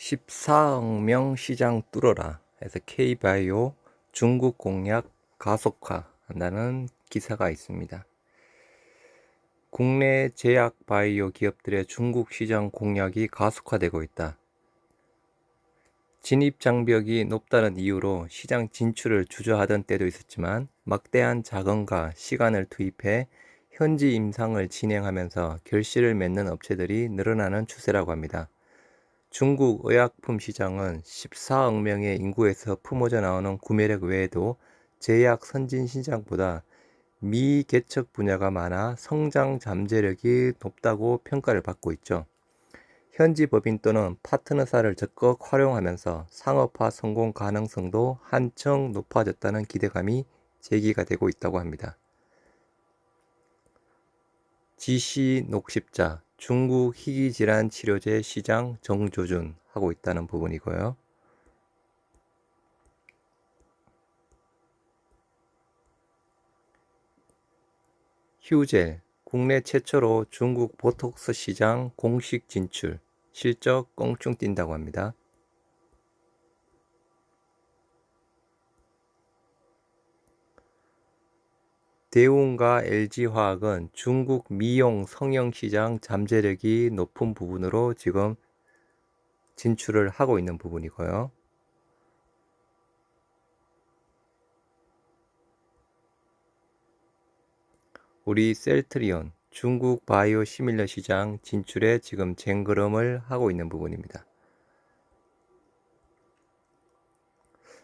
14억 명 시장 뚫어라 해서 K바이오 중국 공략 가속화한다는 기사가 있습니다. 국내 제약 바이오 기업들의 중국 시장 공략이 가속화되고 있다. 진입 장벽이 높다는 이유로 시장 진출을 주저하던 때도 있었지만 막대한 자금과 시간을 투입해 현지 임상을 진행하면서 결실을 맺는 업체들이 늘어나는 추세라고 합니다. 중국 의약품 시장은 14억 명의 인구에서 품어져 나오는 구매력 외에도 제약 선진 시장보다 미개척 분야가 많아 성장 잠재력이 높다고 평가를 받고 있죠. 현지 법인 또는 파트너사를 적극 활용하면서 상업화 성공 가능성도 한층 높아졌다는 기대감이 제기가 되고 있다고 합니다. 지시 녹십자 중국 희귀질환 치료제 시장 정조준 하고 있다는 부분이고요. 휴젤 국내 최초로 중국 보톡스 시장 공식 진출 실적 껑충 뛴다고 합니다. 대웅과 LG화학은 중국 미용 성형 시장 잠재력이 높은 부분으로 지금 진출을 하고 있는 부분이고요. 우리 셀트리온 중국 바이오 시밀러 시장 진출에 지금 쟁걸음을 하고 있는 부분입니다.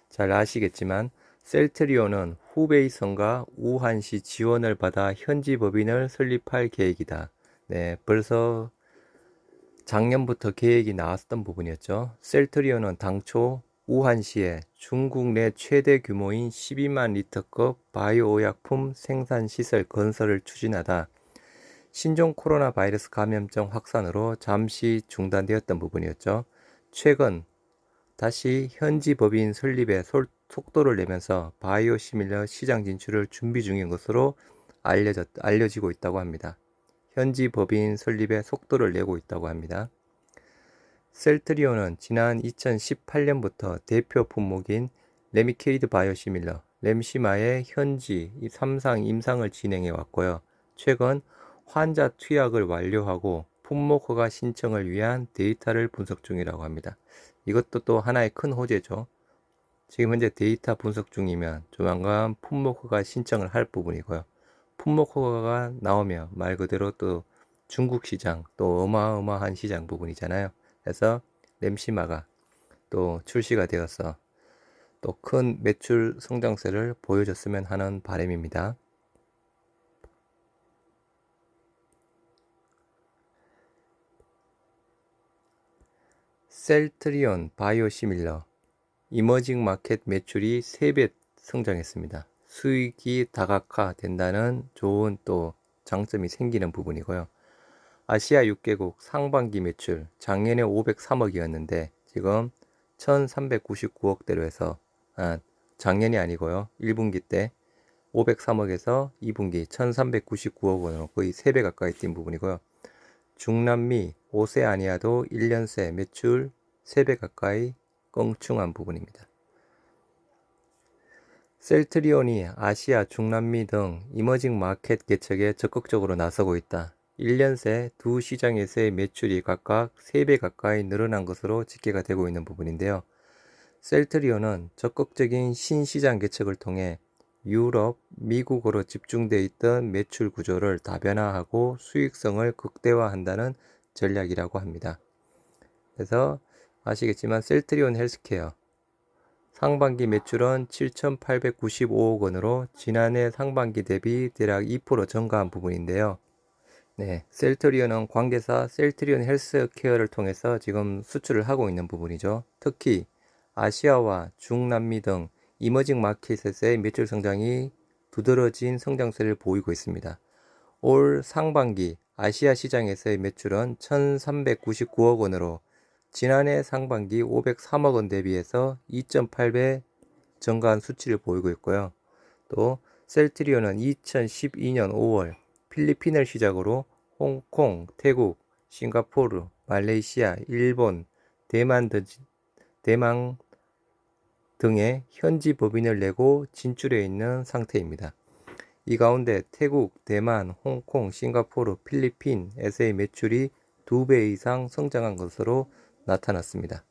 잘 아시겠지만 셀트리온은 후베이성과 우한시 지원을 받아 현지 법인을 설립할 계획이다. 네, 벌써 작년부터 계획이 나왔던 부분이었죠. 셀트리온은 당초 우한시에 중국 내 최대 규모인 12만 리터급 바이오 의약품 생산 시설 건설을 추진하다 신종 코로나 바이러스 감염증 확산으로 잠시 중단되었던 부분이었죠. 최근 다시 현지 법인 설립에 속도를 내면서 바이오 시밀러 시장 진출을 준비 중인 것으로 알려졌, 알려지고 있다고 합니다. 현지 법인 설립에 속도를 내고 있다고 합니다. 셀트리온은 지난 2018년부터 대표 품목인 레미케이드 바이오시밀러, 렘시마의 현지 3상 임상을 진행해 왔고요. 최근 환자 투약을 완료하고 품목 허가 신청을 위한 데이터를 분석 중이라고 합니다. 이것도 또 하나의 큰 호재죠. 지금 현재 데이터 분석 중이면 조만간 품목 허가 신청을 할 부분이고요. 품목 허가가 나오면 말 그대로 또 중국 시장 또 어마어마한 시장 부분이잖아요. 그래서 램시마가 또 출시가 되어서 또 큰 매출 성장세를 보여줬으면 하는 바람입니다. 셀트리온 바이오시밀러 이머징 마켓 매출이 3배 성장했습니다. 수익이 다각화 된다는 좋은 또 장점이 생기는 부분이고요. 아시아 6개국 상반기 매출 작년에 503억이었는데 지금 1399억대로 해서 아, 작년이 아니고요. 1분기 때 503억에서 2분기 1399억 원으로 거의 3배 가까이 뛴 부분이고요. 중남미 오세아니아도 1년 새 매출 3배 가까이 껑충한 부분입니다. 셀트리온이 아시아, 중남미 등 이머징 마켓 개척에 적극적으로 나서고 있다. 1년 새 두 시장에서의 매출이 각각 3배 가까이 늘어난 것으로 집계가 되고 있는 부분인데요. 셀트리온은 적극적인 신시장 개척을 통해 유럽, 미국으로 집중돼 있던 매출 구조를 다변화하고 수익성을 극대화한다는 전략이라고 합니다. 그래서 아시겠지만 셀트리온 헬스케어 상반기 매출은 7,895억 원으로 지난해 상반기 대비 대략 2% 증가한 부분인데요. 네, 셀트리온은 관계사 셀트리온 헬스케어를 통해서 지금 수출을 하고 있는 부분이죠. 특히 아시아와 중남미 등 이머징 마켓에서의 매출 성장이 두드러진 성장세를 보이고 있습니다. 올 상반기 아시아 시장에서의 매출은 1,399억 원으로 지난해 상반기 503억 원 대비해서 2.8배 증가한 수치를 보이고 있고요. 또 셀트리온은 2012년 5월 필리핀을 시작으로 홍콩, 태국, 싱가포르, 말레이시아, 일본, 대만, 등- 대만 등의 현지 법인을 내고 진출해 있는 상태입니다. 이 가운데 태국, 대만, 홍콩, 싱가포르, 필리핀에서의 매출이 두배 이상 성장한 것으로 나타났습니다.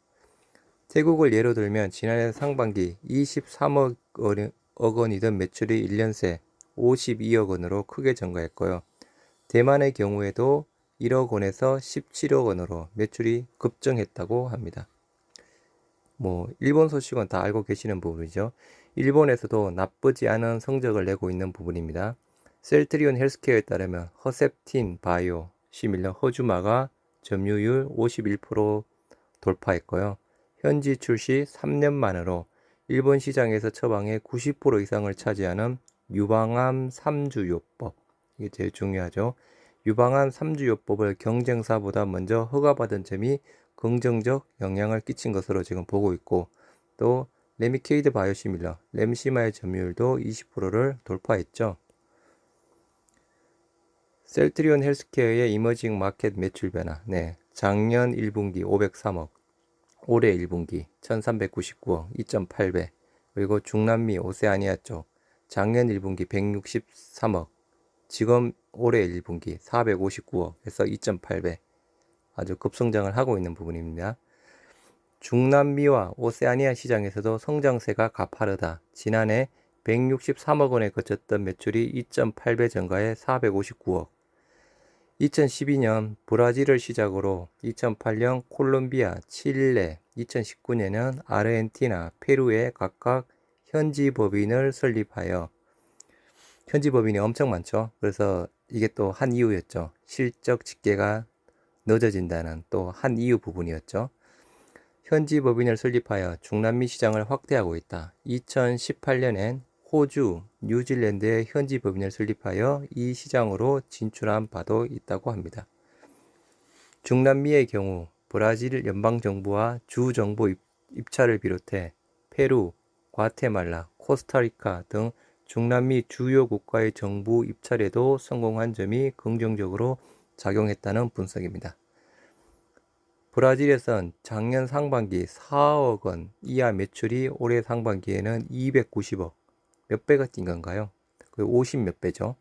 태국을 예로 들면 지난해 상반기 23억 원이던 매출이 1년 새 52억 원으로 크게 증가했고요. 대만의 경우에도 1억 원에서 17억 원으로 매출이 급증했다고 합니다. 뭐 일본 소식은 다 알고 계시는 부분이죠. 일본에서도 나쁘지 않은 성적을 내고 있는 부분입니다. 셀트리온 헬스케어에 따르면 허셉틴 바이오, 시밀러 허주마가 점유율 51% 돌파했고요. 현지 출시 3년 만으로 일본 시장에서 처방의 90% 이상을 차지하는 유방암 3주요법. 이게 제일 중요하죠. 유방암 3주요법을 경쟁사보다 먼저 허가받은 점이 긍정적 영향을 끼친 것으로 지금 보고 있고 또 레미케이드 바이오시밀러, 렘시마의 점유율도 20%를 돌파했죠. 셀트리온 헬스케어의 이머징 마켓 매출 변화. 네. 작년 1분기 503억, 올해 1분기 1399억, 2.8배. 그리고 중남미 오세아니아 쪽 작년 1분기 163억, 지금 올해 1분기 459억에서 2.8배. 아주 급성장을 하고 있는 부분입니다. 중남미와 오세아니아 시장에서도 성장세가 가파르다. 지난해 163억 원에 그쳤던 매출이 2.8배 증가해 459억. 2012년 브라질을 시작으로 2008년 콜롬비아, 칠레, 2019년은 아르헨티나, 페루에 각각 현지 법인을 설립하여 현지 법인이 엄청 많죠. 그래서 이게 또 한 이유였죠. 실적 집계가 늦어진다는 또 한 이유 부분이었죠. 현지 법인을 설립하여 중남미 시장을 확대하고 있다. 2018년엔 호주, 뉴질랜드의 현지 법인을 설립하여 이 시장으로 진출한 바도 있다고 합니다. 중남미의 경우 브라질 연방정부와 주정부 입찰을 비롯해 페루, 과테말라, 코스타리카 등 중남미 주요 국가의 정부 입찰에도 성공한 점이 긍정적으로 작용했다는 분석입니다. 브라질에선 작년 상반기 4억 원 이하 매출이 올해 상반기에는 290억 몇 배가 뛴 건가요? 그 50 몇 배죠.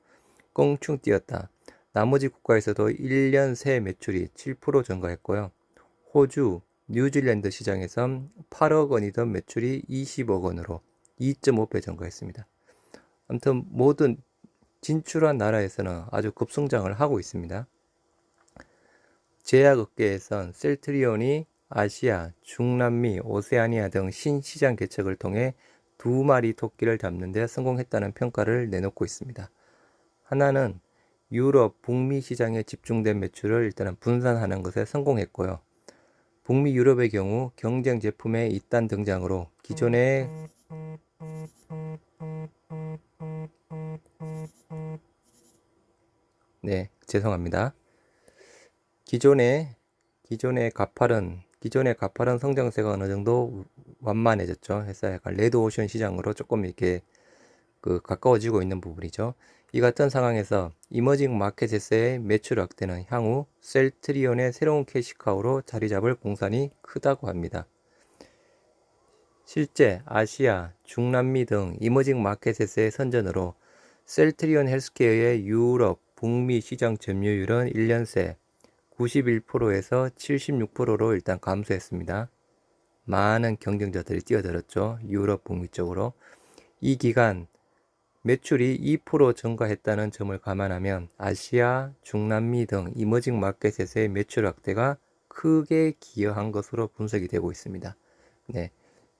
껑충 뛰었다. 나머지 국가에서도 1년 새 매출이 7% 증가했고요. 호주, 뉴질랜드 시장에선 8억 원이던 매출이 20억 원으로 2.5배 증가했습니다. 아무튼 모든 진출한 나라에서는 아주 급성장을 하고 있습니다. 제약업계에선 셀트리온이 아시아, 중남미, 오세아니아 등 신시장 개척을 통해 두 마리 토끼를 잡는 데 성공했다는 평가를 내놓고 있습니다. 하나는 유럽, 북미 시장에 집중된 매출을 일단은 분산하는 것에 성공했고요. 북미 유럽의 경우 경쟁 제품의 이단 등장으로 기존의 네, 죄송합니다. 기존의 기존의 가파른 기존의 가파른 성장세가 어느 정도 완만해졌죠. 해서 약간 레드 오션 시장으로 조금 이렇게 그 가까워지고 있는 부분이죠. 이 같은 상황에서 이머징 마켓에서의 매출 확대는 향후 셀트리온의 새로운 캐시카우로 자리 잡을 공산이 크다고 합니다. 실제 아시아, 중남미 등 이머징 마켓에서의 선전으로 셀트리온 헬스케어의 유럽, 북미 시장 점유율은 1년 새 91%에서 76%로 일단 감소했습니다. 많은 경쟁자들이 뛰어들었죠. 유럽 북미 쪽으로. 이 기간 매출이 2% 증가했다는 점을 감안하면 아시아, 중남미 등 이머징 마켓에서의 매출 확대가 크게 기여한 것으로 분석이 되고 있습니다. 네.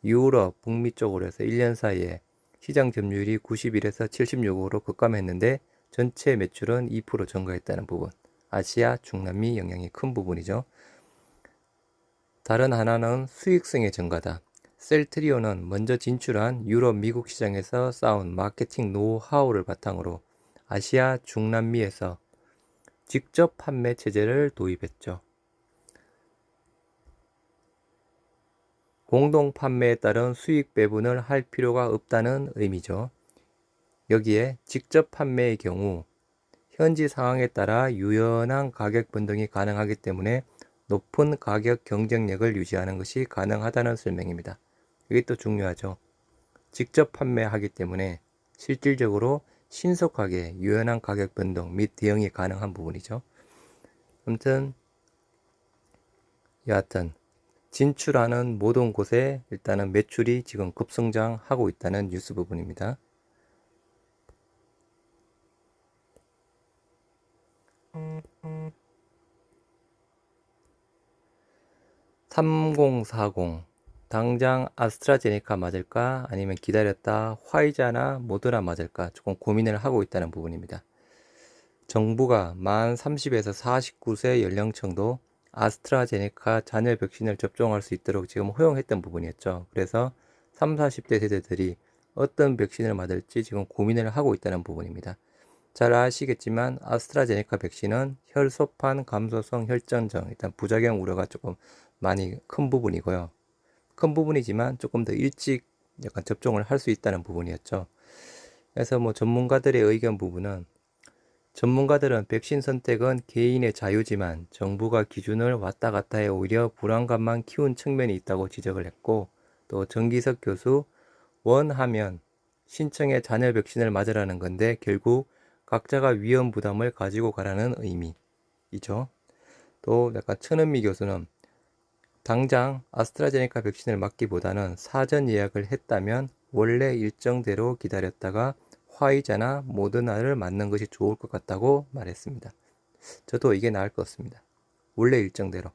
유럽, 북미 쪽으로 해서 1년 사이에 시장 점유율이 91에서 76으로 급감했는데 전체 매출은 2% 증가했다는 부분. 아시아, 중남미 영향이 큰 부분이죠. 다른 하나는 수익성의 증가다. 셀트리온은 먼저 진출한 유럽, 미국 시장에서 쌓은 마케팅 노하우를 바탕으로 아시아, 중남미에서 직접 판매 체제를 도입했죠. 공동 판매에 따른 수익 배분을 할 필요가 없다는 의미죠. 여기에 직접 판매의 경우 현지 상황에 따라 유연한 가격 변동이 가능하기 때문에 높은 가격 경쟁력을 유지하는 것이 가능하다는 설명입니다. 이게 또 중요하죠. 직접 판매하기 때문에 실질적으로 신속하게 유연한 가격 변동 및 대응이 가능한 부분이죠. 아무튼 여하튼 진출하는 모든 곳에 일단은 매출이 지금 급성장하고 있다는 뉴스 부분입니다. (3040) 당장 아스트라제네카 맞을까 아니면 기다렸다 화이자나 모더나 맞을까 조금 고민을 하고 있다는 부분입니다. 정부가 만 30에서 49세 연령층도 아스트라제네카 잔여 백신을 접종할 수 있도록 지금 허용했던 부분이었죠. 그래서 3, 40대 세대들이 어떤 백신을 맞을지 지금 고민을 하고 있다는 부분입니다. 잘 아시겠지만 아스트라제네카 백신은 혈소판 감소성 혈전증 일단 부작용 우려가 조금 많이 큰 부분이고요. 큰 부분이지만 조금 더 일찍 약간 접종을 할 수 있다는 부분이었죠. 그래서 뭐 전문가들의 의견 부분은 전문가들은 백신 선택은 개인의 자유지만 정부가 기준을 왔다 갔다 해 오히려 불안감만 키운 측면이 있다고 지적을 했고 또 정기석 교수 원하면 신청에 잔여 백신을 맞으라는 건데 결국 각자가 위험 부담을 가지고 가라는 의미이죠. 또 약간 천은미 교수는 당장 아스트라제네카 백신을 맞기보다는 사전 예약을 했다면 원래 일정대로 기다렸다가 화이자나 모더나를 맞는 것이 좋을 것 같다고 말했습니다. 저도 이게 나을 것 같습니다. 원래 일정대로.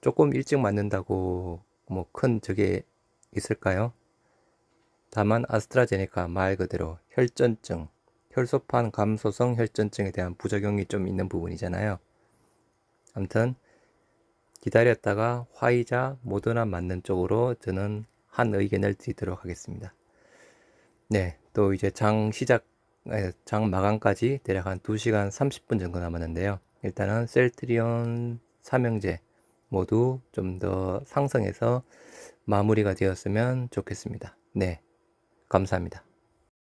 조금 일찍 맞는다고 뭐큰 적이 있을까요? 다만 아스트라제네카 말 그대로 혈전증, 혈소판 감소성 혈전증에 대한 부작용이 좀 있는 부분이잖아요. 아무튼 기다렸다가 화이자, 모더나 맞는 쪽으로 저는 한 의견을 드리도록 하겠습니다. 네, 또 이제 장 시작, 장 마감까지 대략 한 2시간 30분 정도 남았는데요. 일단은 셀트리온 삼형제 모두 좀 더 상승해서 마무리가 되었으면 좋겠습니다. 네, 감사합니다.